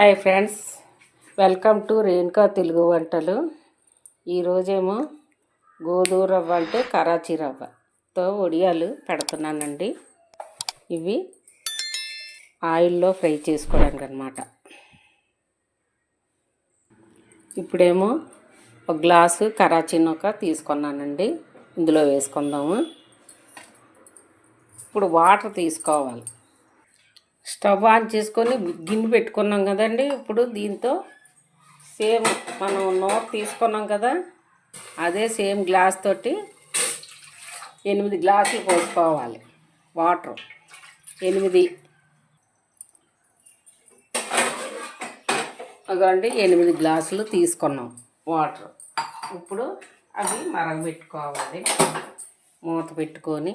Hi friends welcome to Renuka Telugu వంటలు ఈరోజేమో గోధుమ రవ్వ అంటే కరాచీ రవ్వతో ఒడియాలు పెడుతున్నానండి. ఇవి ఆయిల్లో ఫ్రై చేసుకోవడానికి అనమాట ఇప్పుడేమో ఒక గ్లాసు కరాచీ నొక్క తీసుకున్నానండి. ఇందులో వేసుకుందాము. ఇప్పుడు వాటర్ తీసుకోవాలి. స్టవ్ ఆన్ చేసుకొని గిన్నె పెట్టుకున్నాం కదండి. ఇప్పుడు దీంతో సేమ్ మనం నోట్ తీసుకున్నాం కదా అదే సేమ్ గ్లాస్ తోటి ఎనిమిది గ్లాసులు పోసుకోవాలి. వాటర్ ఎనిమిది. అదండి ఎనిమిది గ్లాసులు తీసుకున్నాం వాటర్. ఇప్పుడు అవి మరగబెట్టుకోవాలి. మూత పెట్టుకొని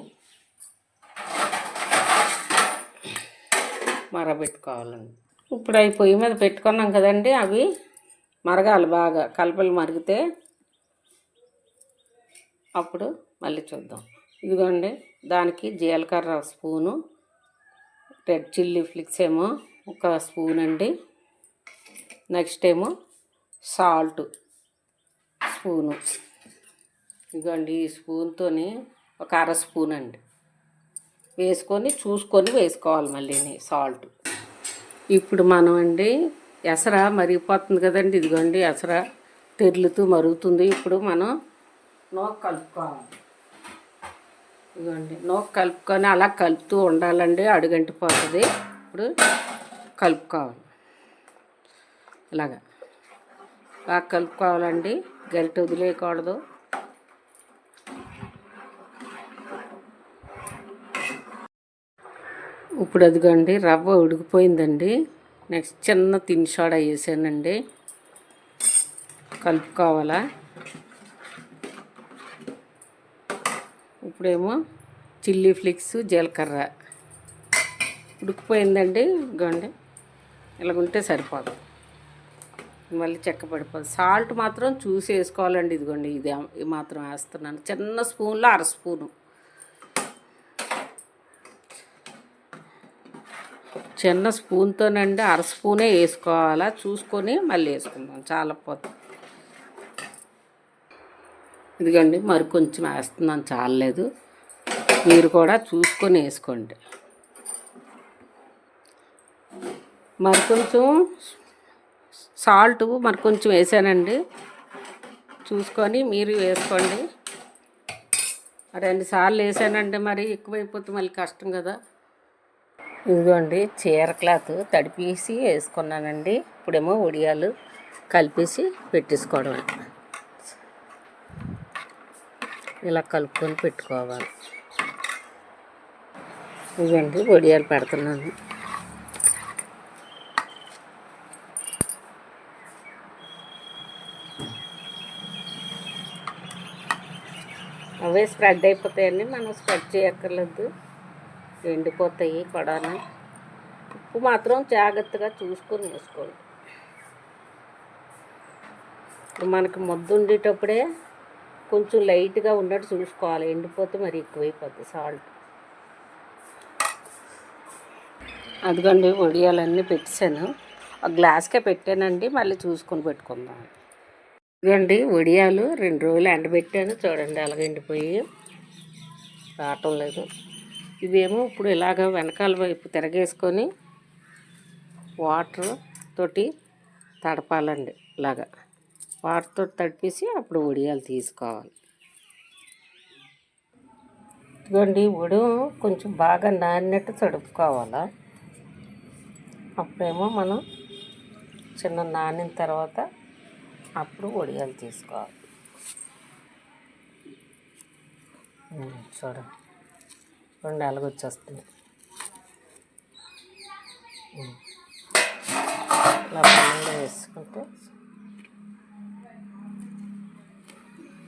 మరగబెట్టుకోవాలండి ఇప్పుడు అవి పొయ్యి మీద పెట్టుకున్నాం కదండి అవి. మరగాలి బాగా. కలపలు మరిగితే అప్పుడు మళ్ళీ చూద్దాం. ఇదిగోండి దానికి జీలకర్ర స్పూను రెడ్ చిల్లీ ఫ్లిక్స్ ఏమో ఒక స్పూన్ అండి. నెక్స్ట్ ఏమో సాల్ట్ స్పూను. ఇదిగోండి ఈ స్పూన్తో ఒక అర స్పూన్ అండి. వేసుకొని చూసుకొని వేసుకోవాలి మళ్ళీ సాల్ట్. ఇప్పుడు మనం అండి ఎసర మరిగిపోతుంది కదండి ఇదిగోండి ఎసర తెరులుతూ మరుగుతుంది. ఇప్పుడు మనం నోక్ కలుపుకోవాలి. ఇదిగోండి నోక్ కలుపుకొని అలా కలుపుతూ ఉండాలండి అడుగంటిపోతుంది ఇప్పుడు కలుపుకోవాలి. ఇలాగా. బాగా కలుపుకోవాలండి గరిటె వదిలేయకూడదు. ఇప్పుడు అదిగోండి రవ్వ ఉడికిపోయిందండి. నెక్స్ట్ చిన్న తిన్ సోడా వేసానండి కలుపుకోవాలా? ఇప్పుడేమో చిల్లీ ఫ్లిక్స్ జీలకర్ర. ఉడికిపోయిందండి ఇదిగోండి. ఇలాగుంటే సరిపోదు. మళ్ళీ చెక్క పడిపోదు. సాల్ట్ మాత్రం చూసి వేసుకోవాలండి ఇదిగోండి. ఇది ఇది మాత్రం వేస్తున్నాను. చిన్న స్పూన్లో అర స్పూను. చిన్న స్పూన్తోనండి అర స్పూనే వేసుకోవాలా? చూసుకొని మళ్ళీ వేసుకుందాం. చాలా పోతుంది ఇదిగండి మరి కొంచెం వేస్తున్నాను చాలలేదు. మీరు కూడా చూసుకొని వేసుకోండి. మరి కొంచెం సాల్ట్ మరి కొంచెం వేసానండి. చూసుకొని మీరు వేసుకోండి. రెండు సార్లు వేసానండి మరి ఎక్కువైపోతే మళ్ళీ కష్టం కదా. ఇదిగోండి చీర క్లాత్ తడిపేసి వేసుకున్నానండి. ఇప్పుడేమో ఉడియాలు కలిపేసి పెట్టేసుకోవడమే. ఇలా కలుపుకొని పెట్టుకోవాలి. ఇదిగోండి వడియాలు పెడుతున్నాను. అవే స్ప్రెడ్ అయిపోతాయండి మనం స్ప్రెడ్ చేయక్కర్లేదు. ఎండిపోతాయి కూడా ఉప్పు మాత్రం జాగ్రత్తగా చూసుకొని వేసుకోండి. ఇప్పుడు మనకి ముద్ద ఉండేటప్పుడే కొంచెం లైట్గా ఉన్నట్టు చూసుకోవాలి. ఎండిపోతే మరి ఎక్కువైపోద్ది సాల్ట్. అదిగోండి వడియాలన్నీ పెట్టాను ఆ గ్లాస్కే పెట్టానండి. మళ్ళీ చూసుకొని పెట్టుకుందాం. ఇదండి వడియాలు రెండు రోజులు ఎండబెట్టాను. చూడండి అలాగ ఎండిపోయి రావటం లేదు. ఇవేమో ఇప్పుడు ఇలాగ వెనకాల వైపు తిరగేసుకొని వాటర్ తోటి తడపాలండి ఇలాగా. వాటర్తో తడిపేసి అప్పుడు ఉడియాలు తీసుకోవాలి. ఇదిగోండి ఉడు కొంచెం బాగా నానినట్టు తడుపుకోవాలా? అప్పుడేమో మనం చిన్న నానిన తర్వాత అప్పుడు ఒడియాలు తీసుకోవాలి. చూడండి. రెండు ఎలాగొచ్చేస్తుంది? ఇలా పన్నెండు వేసుకుంటే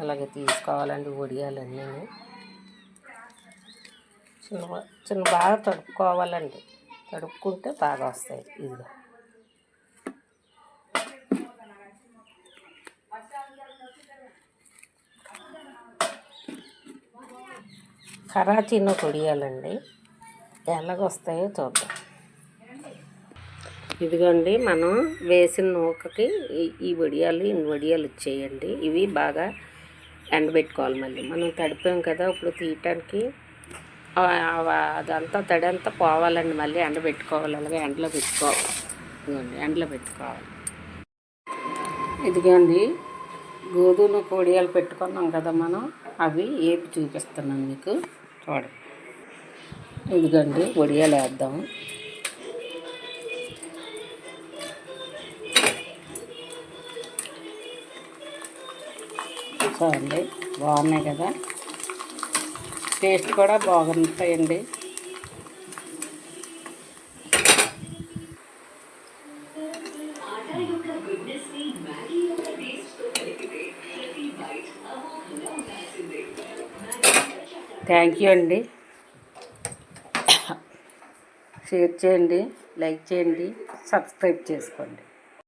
ఇలాగే తీసుకోవాలండి ఒడియాలన్నీ. చిన్న చిన్న బాగా తడుపుకోవాలండి. తడుపుకుంటే బాగా వస్తాయి ఇదిగా. కరాచీలో కొడియాలండి ఎలాగొస్తాయో చూద్దాం. ఇదిగోండి మనం వేసిన నూకకి ఈ- వడియాలు ఇన్ని వడియాలు వచ్చేయండి ఇవి బాగా ఎండబెట్టుకోవాలి మళ్ళీ. మనం తడిపాం కదా ఇప్పుడు తీయటానికి అదంతా తడంతా పోవాలండి మళ్ళీ ఎండబెట్టుకోవాలి. అలాగే ఎండలో పెట్టుకోవాలి. ఇదిగోండి ఎండలో పెట్టుకోవాలి. ఇదిగోండి గోధుమ కోడియాలు పెట్టుకున్నాం కదా మనం అవి ఏపి చూపిస్తున్నాను మీకు. వాడు. ఇదిగోండి వడియాలు వేద్దాం. చూడండి బాగున్నాయి కదా. టేస్ట్ కూడా బాగుంటాయండి. థ్యాంక్ యూ అండి. షేర్ చేయండి లైక్ చేయండి సబ్స్క్రైబ్ చేసుకోండి.